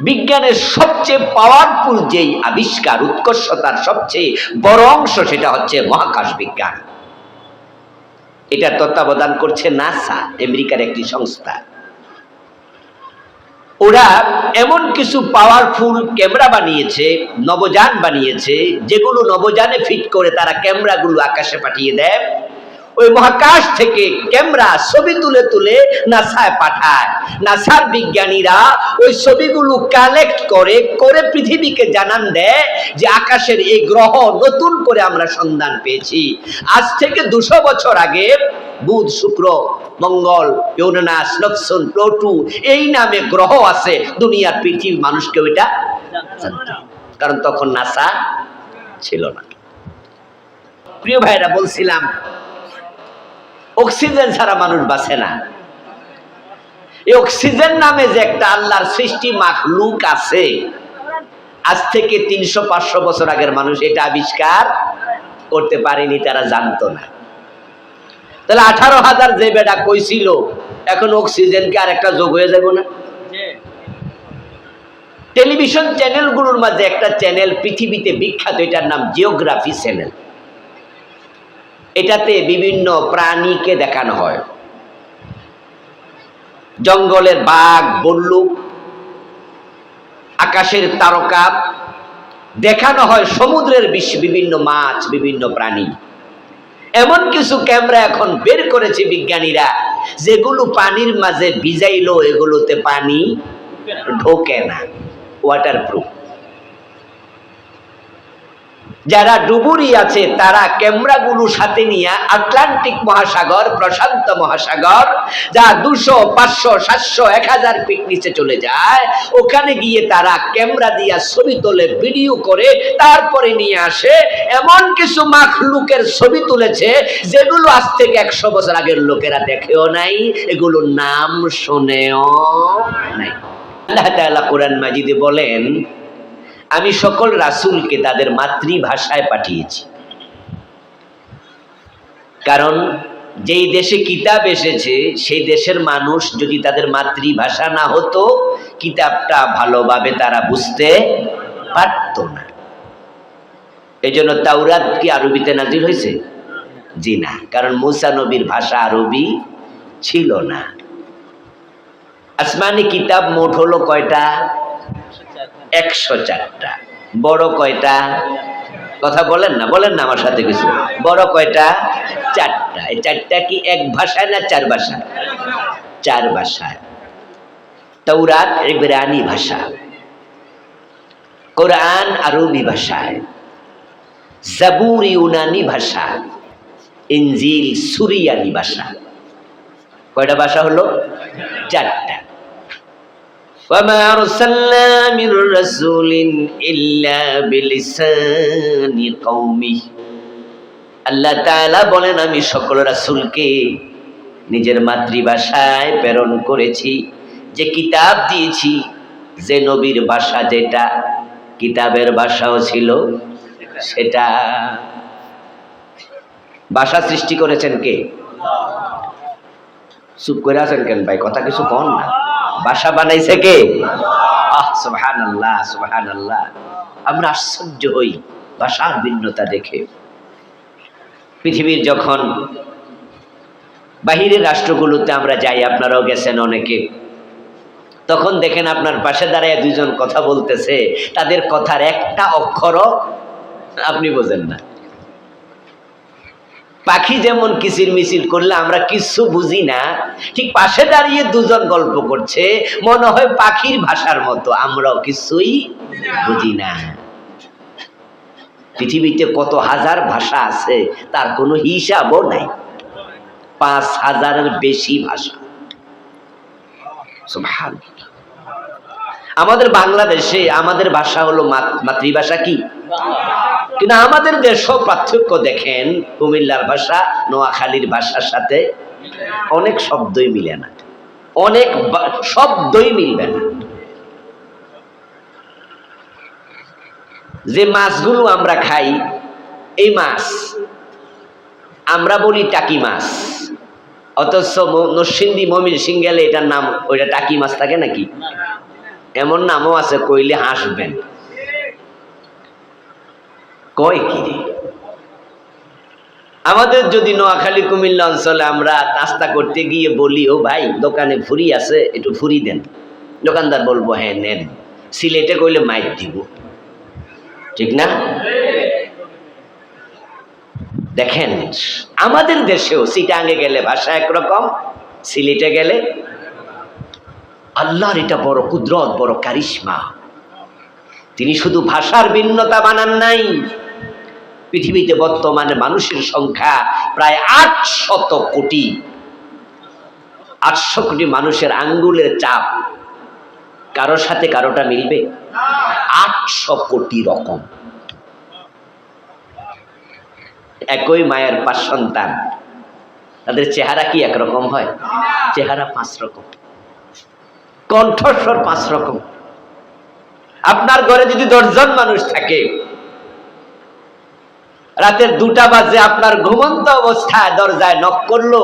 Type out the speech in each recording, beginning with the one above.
বিজ্ঞানের সবচেয়ে পাওয়ারফুল যেই আবিষ্কার, উৎকর্ষতার সবচেয়ে বড় অংশ সেটা হচ্ছে মহাকাশ বিজ্ঞান। এটার তত্ত্বাবধান করছে নাসা, আমেরিকার একটি সংস্থা। ওরা এমন কিছু পাওয়ারফুল ক্যামেরা বানিয়েছে, নবযান বানিয়েছে, যেগুলো নবযানে ফিট করে তারা ক্যামেরাগুলো আকাশে পাঠিয়ে দেয়। ওই মহাকাশ থেকে ক্যামেরা ছবি তুলে তুলে নাসায় পাঠায়। নাসার বিজ্ঞানীরা ওই ছবিগুলো কালেক্ট করে করে পৃথিবীকে জানান দেয় যে আকাশের এই গ্রহ নতুন করে আমরা সন্ধান পেয়েছি। আজ থেকে দুশো বছর আগে বুধ, শুক্র, মঙ্গল, ইউরেনাস, নকসন, প্লুটো এই নামে গ্রহ আছে দুনিয়ার পৃথিবী মানুষকে ওইটা কারণ তখন নাসা ছিল না। প্রিয় ভাইরা, বলছিলাম অক্সিজেন ছাড়া মানুষ বাঁচে না। এই অক্সিজেন নামে যে একটা আল্লাহর সৃষ্টি মাখলুক আছে, আজ থেকে তিনশো পাঁচশো বছর আগের মানুষ এটা আবিষ্কার করতে পারেনি, তারা জানতো না। তাহলে আঠারো হাজার যে বেটা কইছিল, এখন অক্সিজেনকে আর একটা যোগ হয়ে যাব না? টেলিভিশন চ্যানেলগুলোর মাঝে একটা চ্যানেল পৃথিবীতে বিখ্যাত, এটার নাম জিওগ্রাফি চ্যানেল। এটাতে বিভিন্ন প্রাণীকে দেখানো হয়। জঙ্গলের বাঘ, বল্লুক, আকাশের তারকা দেখানো হয় সমুদ্রের বিভিন্ন মাছ, বিভিন্ন প্রাণী। এমন কিছু ক্যামেরা এখন বের করেছে বিজ্ঞানীরা, যেগুলো পানির মাঝে ভিজাইলো, এগুলোতে পানি ঢোকে না। ওয়াটারপ্রুফ যারা ডুবুরি আছে, তারা ক্যামেরাগুলো সাথে নিয়ে আটলান্টিক মহাসাগর, প্রশান্ত মহাসাগর, যা দুশো, পাঁচশো, সাতশো, এক হাজার ফিট নিচে চলে যায়, ওখানে গিয়ে তারা ক্যামেরা দিয়া ছবি তোলে, ভিডিও করে, তারপরে নিয়ে আসে। এমন কিছু মাখলুকের ছবি তুলেছে, যেগুলো আজ থেকে একশো বছর আগের লোকেরা দেখেও নাই, এগুলোর নাম শোনেও নাই। আল্লাহ তাআলা কোরআন মাজিদে বলেন আমি সকল রাসুলকে তাদের মাতৃভাষায় পাঠিয়েছি। কারণ যেই দেশে কিতাব এসেছে, সেই দেশের মানুষ যদি তাদের মাতৃভাষা না হতো, কিতাবটা ভালোভাবে তারা বুঝতে পারত না। এই জন্য তাওরাত কি আরবিতে নাজির হয়েছে? জি না, কারণ মুসা নবীর ভাষা আরবি ছিল না। আসমানি কিতাব মোট হলো কয়টা? একশো চারটা। বড় কয়টা? কথা বলেন না বলেন না আমার সাথে কিছু। বড় কয়টা? চারটা। এই চারটা কি এক ভাষায় না চার ভাষা চার ভাষায়। তৌরাত ইব্রানি ভাষা। কোরআন আরবি ভাষায়। জাবুর ইউনানি ভাষা। ইঞ্জিল সুরিয়ানি ভাষা। কয়টা ভাষা হলো? চারটা। وما أرسلنا من رسول إلا بلسان قومه আল্লাহ তাআলা বলেন আমি সকল রাসূলকে নিজের মাতৃভাষায় প্রেরণ করেছি যে কিতাব দিয়েছি যে নবীর ভাষা যেটা কিতাবের ভাষাও ছিল সেটা ভাষা সৃষ্টি করেছেন কে চুপ করে আছেন কেন ভাই কথা কিছু কন না বাসা বানাইছে কে? আহ সুবহান আল্লাহ সুবহান আল্লাহ আমরা আশ্চর্য হই ভাষার ভিন্নতা দেখে। পৃথিবীর যখন বাহিরের রাষ্ট্রগুলোতে আমরা যাই, আপনারাও গেছেন অনেকে। তখন দেখেন আপনার পাশে দাঁড়ায় দুজন কথা বলতেছে। তাদের কথার একটা অক্ষরও আপনি বোঝেন না। পাখি যেমন কিচির মিছিল করলে আমরা কিছু বুঝি না, ঠিক পাশে দাঁড়িয়ে দুজন গল্প করছে, মনে হয় পাখির ভাষার মতো, আমরাও কিছুই বুঝি না। পৃথিবীতে কত হাজার ভাষা আছে, তার কোনো হিসাবও নাই। পাঁচ হাজারের বেশি ভাষা। আমাদের বাংলাদেশে আমাদের ভাষা হলো মাত- মাতৃভাষা কি? কিন্তু আমাদের দেশও পার্থক্য দেখেন, কুমিল্লার ভাষা, নোয়াখালীর ভাষার সাথে অনেক শব্দই মিলে না। অনেক শব্দই মিলবে না। যে মাছগুলো আমরা খাই, এই মাছ, আমরা বলি টাকি মাছ। অথচ নরসিংদী মমিন সিঙ্গেলে এটার নাম, ওইটা টাকি মাছ থাকে নাকি? এমন নামও আছে, কইলে হাসবেন। কয় কি? রে আমাদের যদি নোয়াখালী, কুমিল্লা অঞ্চলে আমরা নাস্তা করতে গিয়ে বলি, ও ভাই, দোকানে ফুরি আছে, একটু ফুরি দেন। দোকানদার বলব হ্যাঁ নেন। সিলেটে কইলে মাইক দিব। ঠিক না? দেখেন, আমাদের দেশেও সিটাঙ্গে গেলে ভাষা একরকম, সিলেটে গেলে আল্লাহর এটা বড় কুদরত, বড় কারিশমা। তিনি শুধু ভাষার ভিন্নতা বানান নাই পৃথিবীতে বর্তমানে মানুষের সংখ্যা প্রায় আটশত কোটি। আটশো কোটি মানুষের আঙ্গুলের চাপ কারোর সাথে কারোটা মিলবে? আটশো কোটি রকম। একই মায়ের পাঁচ সন্তান, তাদের চেহারা কি একরকম হয়? চেহারা পাঁচ রকম। কণ্ঠস্বর পাঁচ রকম। আপনার ঘরে যদি দশজন মানুষ থাকে রাতের দুটা বাজে আপনার ঘুমন্ত অবস্থায় দরজায় নক করল।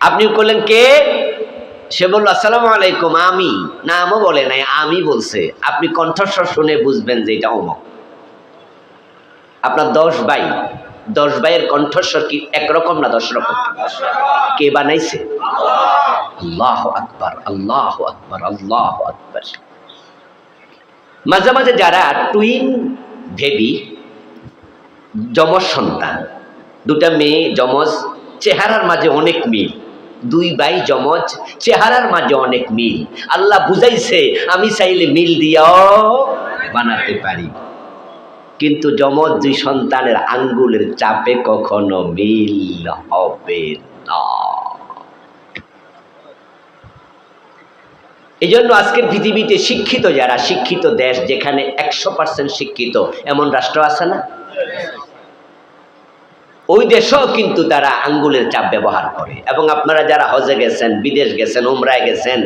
আপনি করলেন কে? সে বলল, আসসালামু আলাইকুম, আমি। নামও বলে নাই, আমি বলছে। আপনি কণ্ঠস্বর শুনে বুঝবেন যে এটা অমক। আপনার দশ ভাই, দশ ভাইয়ের কণ্ঠস্বর কি একরকম না দশ রকম কে বানাইছে? আল্লাহ আকবার আল্লাহ আকবার আল্লাহ আকবার। মাঝে মাঝে যারা টুইন ভেবি যমজ সন্তান। দুটা মেয়ে যমজ, চেহারার মাঝে অনেক মিল। দুই ভাই যমজ, চেহারার মাঝে অনেক মিল। আল্লাহ বুঝাইছে, আমি চাইলে মিল দিয়াও বানাতে পারি। কিন্তু যমজ দুই সন্তানের আঙ্গুলের চাপে কখনো মিল হবে না। এই জন্য আজকের পৃথিবীতে শিক্ষিত যারা, শিক্ষিত দেশ যেখানে একশো পার্সেন্ট শিক্ষিত, এমন রাষ্ট্র আছে না? ওই দেশেও কিন্তু তারা আঙ্গুলের চাপ ব্যবহার করে। এবং আপনারা যারা হজে গেছেন, বিদেশ গেছেন, উমরায় গেছেন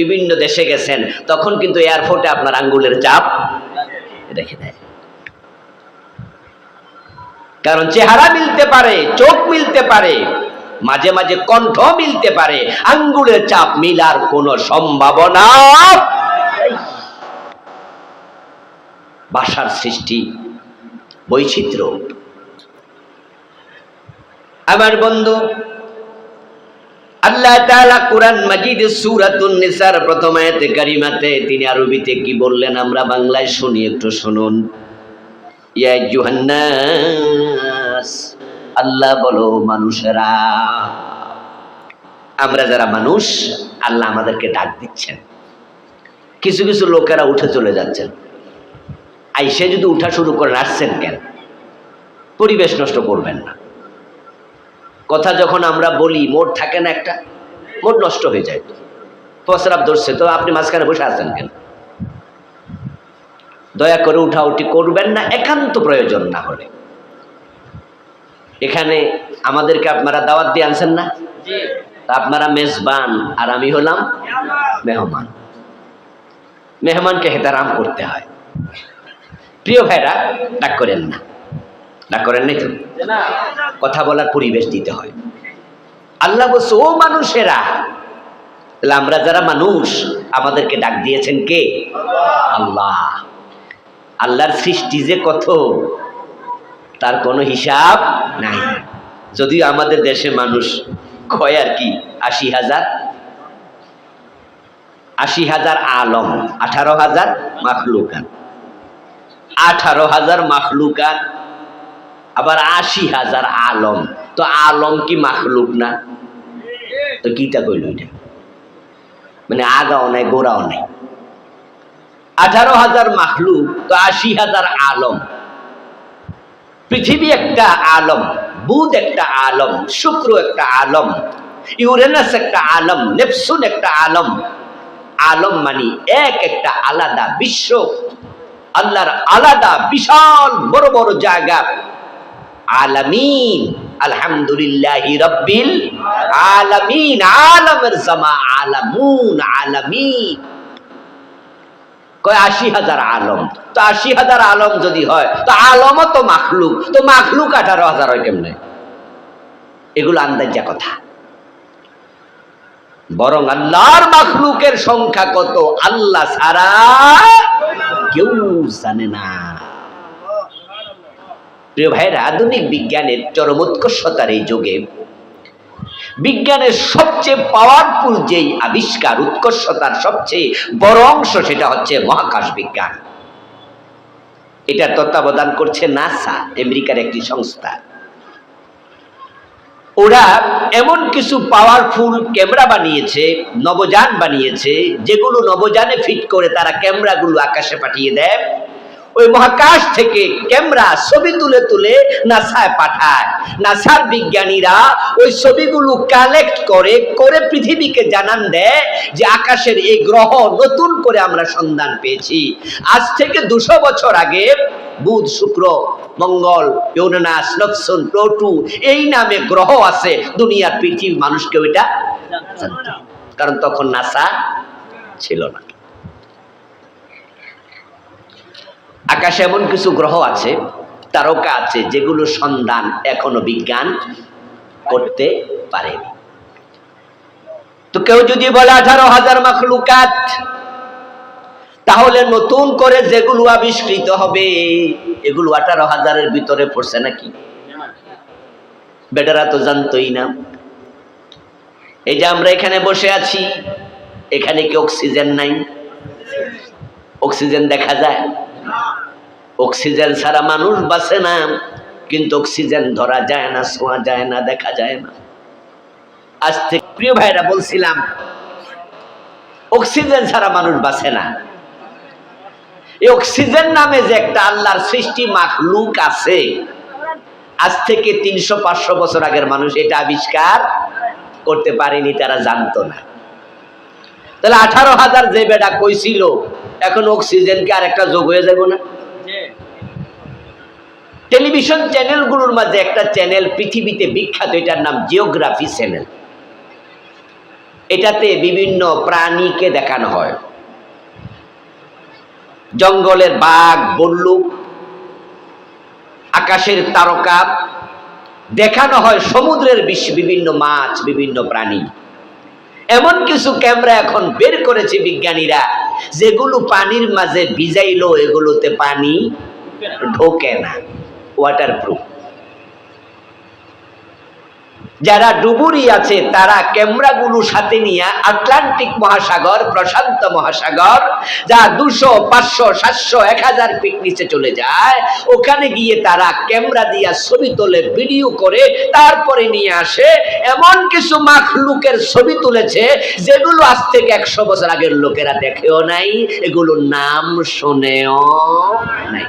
বিভিন্ন দেশে গেছেন, তখন কিন্তু এয়ারপোর্টে আপনার আঙ্গুলের চাপ রেখে দেয়। কারণ চেহারা মিলতে পারে, চোখ মিলতে পারে মাঝে মাঝে কণ্ঠ মিলতে পারে। আঙ্গুলের চাপ মিলার কোনো সম্ভাবনা। ভাষার সৃষ্টি বৈচিত্র্য। আমার বন্ধু, আল্লাহ কোরআন মাজিদ সূরাতুন নিসার প্রথম আয়াতে কারিমাতে তিনি আরবিতে কি বললেন আমরা বাংলায় শুনি, একটু শুনুন। ইয়া জুহান্নাস আল্লাহ বলো মানুষেরা। আমরা যারা মানুষ, আল্লাহ আমাদেরকে ডাক দিচ্ছেন। কিছু কিছু লোকেরা উঠে চলে যাচ্ছেন। আইসে যদি উঠা শুরু করে আসছেন কেন? পরিবেশ নষ্ট করবেন না। কথা যখন আমরা বলি মোট থাকে না একটা মোট নষ্ট হয়ে যায়। তো প্রস্রাব ধরছে, তো আপনি মাঝখানে বসে আছেন কেন? দয়া করে উঠা উঠি করবেন না, একান্ত প্রয়োজন না হলে। এখানে আমাদেরকে আপনারা দাওয়াত দিয়ে আনছেন না? আপনারা মেজবান আর আমি হলাম মেহমান। মেহমানকে হেতারাম করতে হয়। প্রিয় ভাইরা ডাক করেন না। ডাক করেন নাই তো? কথা বলার পরিবেশ দিতে হয়। আল্লাহ বলছে ও মানুষেরা তাহলে আমরা যারা মানুষ আমাদেরকে ডাক দিয়েছেন কে? আল্লাহ। আল্লাহর সৃষ্টি যে কত তার কোনো হিসাব নাই। যদিও আমাদের দেশে মানুষ কয় আর কি, আশি হাজার? আশি হাজার আলম, আঠারো হাজার মাখলুকান। আঠারো হাজার মাখলুকান, আবার আশি হাজার আলম। তো আলম কি মাখলুক না? তো কিটা কইল এটা? মানে আগাও নাই, গোড়াও নাই। আঠারো হাজার মাখলুক, তো আশি হাজার আলম। পৃথিবী একটা আলম, বুধ একটা আলম, শুক্র একটা আলম, ইউরেনাস একটা আলম নেপসুন একটা আলম। আলম মানি এক একটা আলাদা বিশ্ব। আল্লাহর আলাদা বিশাল বড় বড় জায়গা। আলামিন, আলহামদুলিল্লাহি রব্বিল আলামিন। আলমের জামা আলামুন আলামিন। কয়, আশি হাজার আলম। তো আশি হাজার আলম যদি হয়, তো আলমও তো মাখলুক। তো মাখলুক আঠারো হাজার হয় কেমনে? এগুলো আন্দাজা কথা। বরং আল্লাহর মাখলুকের সংখ্যা কত? আল্লাহ সারা কেউ জানে না। প্রিয় ভাইয়ের আধুনিক বিজ্ঞানের চরম উৎকর্ষতার এই যুগে বিজ্ঞানের সবচেয়ে পাওয়ারফুল যেই আবিষ্কার, উৎকর্ষতার সবচেয়ে বড় অংশ সেটা হচ্ছে মহাকাশ বিজ্ঞান। এটা তত্ত্বাবধান করছে নাসা, আমেরিকার একটি সংস্থা। ওরা এমন কিছু পাওয়ারফুল ক্যামেরা বানিয়েছে, নবযান বানিয়েছে, যেগুলো নবযানে ফিট করে তারা ক্যামেরাগুলো আকাশে পাঠিয়ে দেয়। ওই মহাকাশ থেকে ক্যামেরা ছবি তুলে তুলে নাসায় পাঠায়। নাসার বিজ্ঞানীরা ওই ছবিগুলো কালেক্ট করে করে পৃথিবীকে জানান দেয় যে আকাশের এই গ্রহ নতুন করে আমরা সন্ধান পেয়েছি। আজ থেকে দুশো বছর আগে বুধ, শুক্র, মঙ্গল, ইউরেনাস নপসন প্লুটো এই নামে গ্রহ আছে দুনিয়ার পৃথিবীর মানুষকে ওইটা কারণ তখন নাসা ছিল না। আকাশে এমন কিছু গ্রহ আছে, তারকা আছে, যেগুলো সন্ধান এখনও বিজ্ঞান করতে পারেনি। তো কেউ যদি বলে আঠারো হাজার মাখলুকাত, তাহলে নতুন করে যেগুলো আবিষ্কৃত হবে, এগুলো আঠারো হাজারের ভিতরে পড়ছে নাকি? বেটারা তো জানতোই না। এই যে আমরা এখানে বসে আছি, এখানে কি অক্সিজেন নাই? অক্সিজেন দেখা যায়? অক্সিজেন ছাড়া মানুষ বাঁচে না, কিন্তু অক্সিজেন ধরা যায় না শোয়া যায় না, দেখা যায় না। আজ থেকে প্রিয় ভাইরা বলছিলাম, অক্সিজেন ছাড়া মানুষ বাঁচে না। এই অক্সিজেন নামে যে একটা আল্লাহর সৃষ্টি মাখলুক আছে, আজ থেকে তিনশো পাঁচশো বছর আগের মানুষ এটা আবিষ্কার করতে পারেনি, তারা জানতো না। তাহলে আঠারো হাজার যে বেটা কইছিল, এখন অক্সিজেনকে আর একটা যোগ হয়ে যাব না? টেলিভিশন চ্যানেলগুলোর মাঝে একটা চ্যানেল পৃথিবীতে বিখ্যাত, এটার নাম জিওগ্রাফি চ্যানেল। এটাতে বিভিন্ন প্রাণীকে দেখানো হয়। জঙ্গলের বাঘ, বল্লুক, আকাশের তারকা, দেখানো হয় সমুদ্রের বিভিন্ন মাছ, বিভিন্ন প্রাণী। এমন কিছু ক্যামেরা এখন বের করেছে বিজ্ঞানীরা, যেগুলো পানির মাঝে ভিজাইলো এগুলোতে পানি ঢোকে না। ওয়াটারপ্রুফ যারা ডুবুরি আছে, তারা ক্যামেরাগুলো সাথে নিয়ে আটলান্টিক মহাসাগর, প্রশান্ত মহাসাগর, যা দুশো, পাঁচশো, সাতশো, এক হাজার ফিট নিচে চলে যায়, ওখানে গিয়ে তারা ক্যামেরা দিয়া ছবি তোলে ভিডিও করে, তারপরে নিয়ে আসে। এমন কিছু মাখলুকের ছবি তুলেছে, যেগুলো আজ থেকে একশো বছর আগের লোকেরা দেখেও নাই, এগুলোর নাম শোনেও নাই।